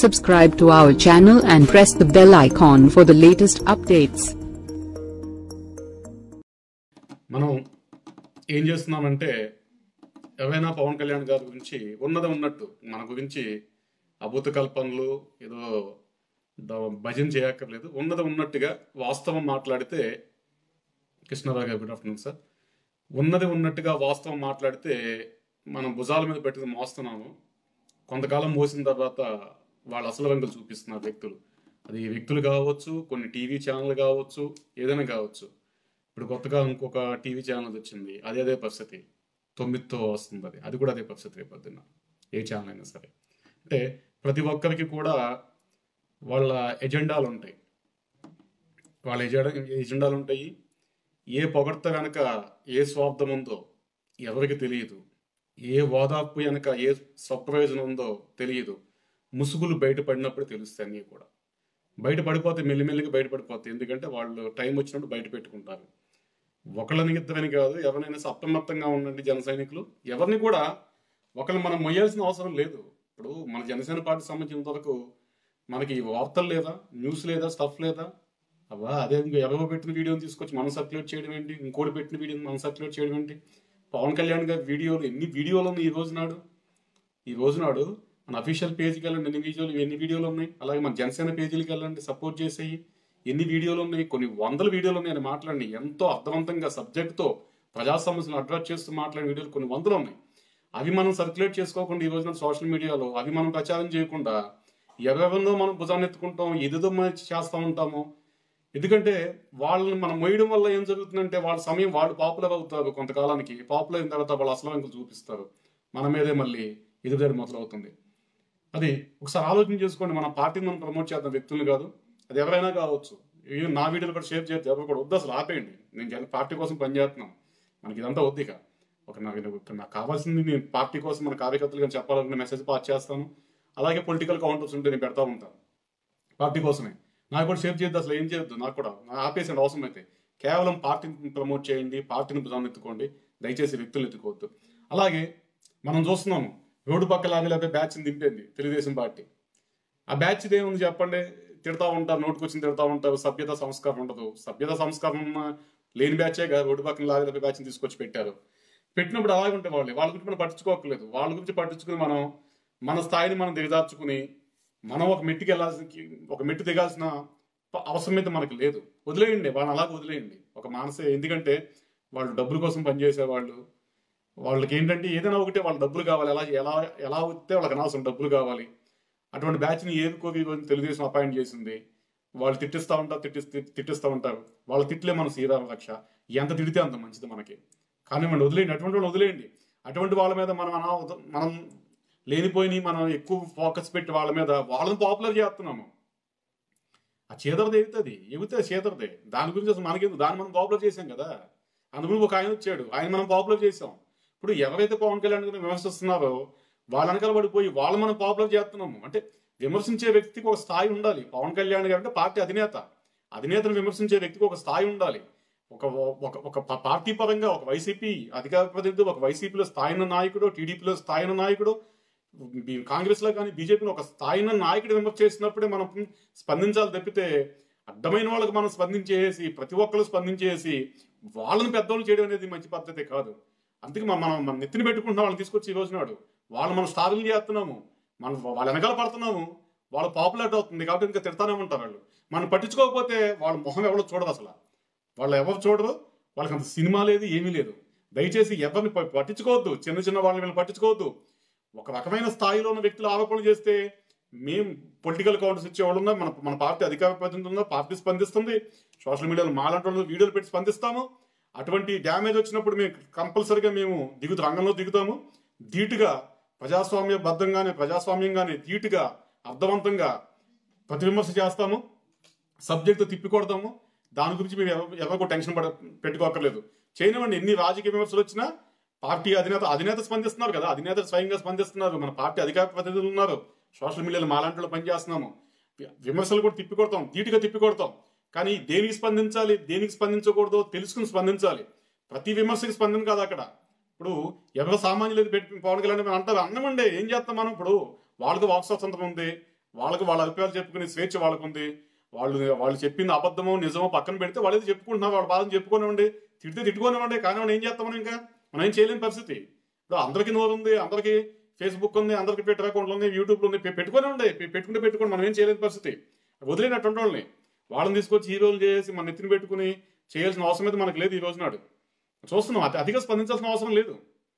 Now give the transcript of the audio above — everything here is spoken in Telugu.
Subscribe to our channel and press the bell icon for the latest updates. మనం ఏం చేస్తున్నామంటే ఎవరైనా పవన్ కళ్యాణ్ గారి గురించి ఉన్నది ఉన్నట్టు మన గురించి అభూత కల్పనలు ఏదో భజన చేయక్కర్లేదు ఉన్నది ఉన్నట్టుగా వాస్తవం మాట్లాడితే కృష్ణరావు గారు గుడ్ ఆఫ్టర్నూన్ సార్ ఉన్నది ఉన్నట్టుగా వాస్తవం మాట్లాడితే మనం భుజాల మీద పెట్టుకుని మోస్తున్నాము కొంతకాలం మోసిన తర్వాత వాళ్ళ అసలు వెంకలు చూపిస్తున్నారు వ్యక్తులు. అది వ్యక్తులు కావచ్చు కొన్ని టీవీ ఛానల్ కావచ్చు ఏదైనా కావచ్చు. ఇప్పుడు కొత్తగా ఇంకొక టీవీ ఛానల్ వచ్చింది అది అదే పరిస్థితి. తొమ్మిదితో వస్తుంది అది. అది కూడా అదే పరిస్థితి రేపు పొద్దున్న ఏ ఛానల్ అయినా సరే. అంటే ప్రతి ఒక్కరికి కూడా వాళ్ళ ఎజెండాలు ఉంటాయి. వాళ్ళ ఎజెండా ఎజెండాలు ఉంటాయి. ఏ పొగడ్త కనుక ఏ స్వార్థం ఉందో ఎవరికి తెలియదు. ఏ ఓదార్పు వెనక ఏ స్వప్రయోజనం ఉందో తెలియదు. ముసుగులు బయటపడినప్పుడు తెలుస్తాయి అన్నీ కూడా. బయట పడిపోతే మెల్లిమెల్లిగా బయట పడిపోతాయి ఎందుకంటే వాళ్ళు టైం వచ్చినప్పుడు బయట పెట్టుకుంటారు. ఒకళ్ళ ఇద్దరని కాదు ఎవరినైనా సప్తమత్తంగా ఉండండి జన సైనికులు. ఎవరిని కూడా ఒకళ్ళు మనం మొయ్యాల్సిన అవసరం లేదు. ఇప్పుడు మన జనసేన పార్టీ సంబంధించిన వరకు మనకి వార్తలు లేదా న్యూస్ లేదా స్టఫ్ లేదా అవ్వా అదే ఇంకా ఎవరో పెట్టిన వీడియోని తీసుకొచ్చి మనం సర్క్యులేట్ చేయడం ఏంటి? ఇంకోటి పెట్టిన వీడియోని మనం సర్క్యులేట్ చేయడం ఏంటి? పవన్ కళ్యాణ్ గారి వీడియోలు ఎన్ని వీడియోలు ఉన్నాయి ఈ రోజు నాడు? ఈ రోజు నాడు మన అఫీషియల్ పేజ్కి వెళ్ళండి. ఎన్ని వీడియోలు ఎన్ని వీడియోలు ఉన్నాయి? అలాగే మన జనసేన పేజీలకి వెళ్ళండి. సపోర్ట్ చేసేయి. ఎన్ని వీడియోలు ఉన్నాయి? కొన్ని వందల వీడియోలు ఉన్నాయి అని మాట్లాడి ఎంతో అర్థవంతంగా సబ్జెక్ట్తో ప్రజా సమస్యలను అడ్రస్ చేస్తూ మాట్లాడిన వీడియోలు కొన్ని వందలు ఉన్నాయి. అవి మనం సర్క్యులేట్ చేసుకోకుండా ఈ రోజున సోషల్ మీడియాలో అవి మనం ప్రచారం చేయకుండా ఎవరెవరినో మనం భుజాన్ని ఎత్తుకుంటాం ఎదుదో మనం చేస్తూ ఉంటాము. ఎందుకంటే వాళ్ళని మనం మోయడం వల్ల ఏం జరుగుతుందంటే వాళ్ళ సమయం వాళ్ళు పాపులర్ అవుతారు కొంతకాలానికి. పాపులర్ అయిన తర్వాత వాళ్ళు అసలు చూపిస్తారు. మన మీదే మళ్ళీ ఎదుగుదల మొదలవుతుంది. అది ఒకసారి ఆలోచన చేసుకోండి మన పార్టీని మనం ప్రమోట్ చేద్దాం వ్యక్తులు కాదు. అది ఎవరైనా కావచ్చు. ఈ నా వీడియోలు కూడా షేర్ చేస్తే ఎవరు కూడా వద్దు అసలు ఆపేయండి. నేను పార్టీ కోసం పనిచేస్తున్నాను మనకి ఇదంతా వద్దు ఇక. ఒక నాకు నాకు కావాల్సింది నేను పార్టీ కోసం మన కార్యకర్తలుగా చెప్పాలనుకున్న మెసేజ్ పాస్ చేస్తాను. అలాగే పొలిటికల్ కౌంటర్స్ ఉంటే నేను పెడతా ఉంటాను. పార్టీ కోసమే. నాకు కూడా షేర్ చేయొద్దు అసలు ఏం చేయొద్దు నాకు కూడా ఆపేసండి అవసరం అయితే. కేవలం పార్టీని ప్రమోట్ చేయండి పార్టీని భుజాన్ని ఎత్తుకోండి దయచేసి వ్యక్తులు ఎత్తుకోవద్దు. అలాగే మనం చూస్తున్నాము రోడ్డు పక్క లాగలేపే బ్యాచ్ని దింపేది తెలుగుదేశం పార్టీ. ఆ బ్యాచ్ ఏముంది చెప్పండి? తిడతా ఉంటారు నోటుకొచ్చింది తిడతా ఉంటారు సభ్యత సంస్కారం ఉండదు. సభ్యత సంస్కారం లేని బ్యాచే కాదు రోడ్డు పక్కన లాగలేపే బ్యాచ్ని తీసుకొచ్చి పెట్టారు. పెట్టినప్పుడు అలాగే ఉంటే వాళ్ళు. వాళ్ళ గురించి మనం పట్టించుకోకలేదు వాళ్ళ గురించి పట్టించుకుని మనం మన స్థాయిని మనం దిగజార్చుకుని మనం ఒక మెట్టుకి వెళ్ళాల్సిన ఒక మెట్టు దిగాల్సిన అవసరం అయితే మనకు లేదు. వదిలేయండి. వాళ్ళని అలాగే వదిలేయండి. ఒక మానసే. ఎందుకంటే వాళ్ళు డబ్బుల కోసం పనిచేసే వాళ్ళు వాళ్ళకి ఏంటంటే ఏదైనా ఒకటి వాళ్ళ డబ్బులు కావాలి. ఎలా ఎలా ఎలా వస్తే వాళ్ళకి అనవసరం డబ్బులు కావాలి. అటువంటి బ్యాచ్ని ఏదుకోవి తెలుగుదేశం అపాయింట్ చేసింది. వాళ్ళు తిట్టిస్తూ ఉంటారు తిట్టి తిట్టిస్తూ ఉంటారు. వాళ్ళ తిట్లే మన శ్రీరామ రక్ష. ఎంత తిడితే అంత మంచిది మనకి. కానీ మనం వదిలేయండి. అటువంటి వాళ్ళు వదిలేయండి. అటువంటి వాళ్ళ మీద మనం అనా- మనం లేనిపోయి మనం ఎక్కువ ఫోకస్ పెట్టి వాళ్ళ మీద వాళ్ళని పాపులర్ చేస్తున్నాము. ఆ చేదరది ఎగుతుంది ఎగితే చేదరదే? దాని గురించి అసలు మనకి దాన్ని మనం పాపులర్ చేసాం కదా. అందుకని ఒక ఆయన వచ్చాడు. ఆయన మనం పాపులర్ చేసాం ఇప్పుడు ఎవరైతే పవన్ కళ్యాణ్ గారిని విమర్శిస్తున్నారో వాళ్ళ వెనకాల పడిపోయి వాళ్ళు మనం పాపులర్ చేస్తున్నాము. అంటే విమర్శించే వ్యక్తికి ఒక స్థాయి ఉండాలి. పవన్ కళ్యాణ్ గారు అంటే పార్టీ అధినేత. అధినేతను విమర్శించే వ్యక్తికి ఒక స్థాయి ఉండాలి. ఒక ఒక ఒక పార్టీ పరంగా ఒక వైసీపీ అధికార ప్రతినిధి ఒక వైసీపీలో స్థాయిన నాయకుడు టీడీపీలో స్థాయిన నాయకుడు కాంగ్రెస్లో కాంగ్రెస్లో కానీ బీజేపీలో ఒక స్థాయిన నాయకుడు విమర్శ చేసినప్పుడే మనం స్పందించాలి తప్పితే అడ్డమైన వాళ్ళకి మనం స్పందించేసి ప్రతి ఒక్కరు స్పందించేసి వాళ్ళని పెద్దవాళ్ళు చేయడం అనేది మంచి పద్ధతి కాదు. అందుకే మనం మనం మన నెత్తిని పెట్టుకుంటున్నాం వాళ్ళని తీసుకొచ్చి ఈ రోజున వాడు వాళ్ళు మనం స్టార్లు చేస్తున్నాము. మనం వాళ్ళ వెనకాల పడుతున్నాము. వాళ్ళు పాపులర్ అవుతుంది కాబట్టి ఇంకా తిడతానే ఉంటారు వాళ్ళు. మనం పట్టించుకోకపోతే వాళ్ళ మొహం ఎవరో చూడదు అసలు. వాళ్ళు ఎవరు చూడరు వాళ్ళకి అంత సినిమా లేదు ఏమీ లేదు. దయచేసి ఎవరిని పట్టించుకోవద్దు. చిన్న చిన్న వాళ్ళని వీళ్ళని పట్టించుకోవద్దు. ఒక రకమైన స్థాయిలో ఉన్న వ్యక్తులు ఆరోపణలు చేస్తే మేము పొలిటికల్ కౌంటర్స్ ఇచ్చేవాళ్ళు ఉన్నాం. మన మన పార్టీ అధికార ప్రతినిధి ఉందా పార్టీ స్పందిస్తుంది. సోషల్ మీడియాలో మాలాంటి వాళ్ళు వీడియోలు పెట్టి స్పందిస్తాము. అటువంటి డ్యామేజ్ వచ్చినప్పుడు మేము కంపల్సరిగా మేము దిగుతూ రంగంలో దిగుతాము. ధీటుగా ప్రజాస్వామ్య బద్ధంగానే ప్రజాస్వామ్యంగానే ధీటుగా అర్థవంతంగా ప్రతివిమర్శ చేస్తాము. సబ్జెక్టు తిప్పికొడతాము. దాని గురించి మేము ఎవరికో టెన్షన్ పడ పెట్టుకోకర్లేదు చేయనివ్వండి ఎన్ని రాజకీయ విమర్శలు వచ్చినా పార్టీ అధినేత అధినేత స్పందిస్తున్నారు కదా. అధినేత స్వయంగా స్పందిస్తున్నారు. మన పార్టీ అధికార ప్రతినిధులు ఉన్నారు. సోషల్ మీడియాలో మాలాంటి పనిచేస్తున్నాము. విమర్శలు కూడా తిప్పికొడతాం. ధీటుగా తిప్పికొడతాం. కానీ దేనికి స్పందించాలి? దేనికి స్పందించకూడదో తెలుసుకుని స్పందించాలి. ప్రతి విమర్శకి స్పందన కాదు అక్కడ. ఇప్పుడు ఎవరో సామాన్యులు పెట్టి పవన్ కళ్యాణ్ గారు అంటారు అన్నమండి ఏం చేస్తాం మనం? ఇప్పుడు వాళ్ళకి వాక్ స్వతంత్రం ఉంది వాళ్ళకి వాళ్ళ అభిప్రాయాలు చెప్పుకునే స్వేచ్ఛ వాళ్ళకు ఉంది. వాళ్ళు వాళ్ళు చెప్పింది అబద్ధమో నిజమో పక్కన పెడితే వాళ్ళు ఏదో చెప్పుకుంటున్నారు వాళ్ళ బాధను చెప్పుకోనివ్వండి తిడితే తిట్టుకోనివ్వండి కానీ మనం ఏం చేస్తాం ఇంకా? మనం ఏం చేయలేని పరిస్థితి. ఇప్పుడు అందరికీ నోరు ఉంది అందరికీ ఫేస్బుక్ ఉంది అందరికీ ట్విట్టర్ అకౌంట్లు ఉంది యూట్యూబ్లో ఉంది పె- పెట్టుకొని ఉండే పెట్టుకుంటే పెట్టుకోండి మనం ఏం చేయలేని పరిస్థితి. వదిలేనటువంటి వాళ్ళని. వాళ్ళని తీసుకొచ్చి హీరోలు చేసి మన నెత్తిని పెట్టుకుని చేయాల్సిన అవసరం అయితే మనకు లేదు ఈ రోజు నాడు. చూస్తున్నాం అతి అతిగా స్పందించాల్సిన అవసరం లేదు.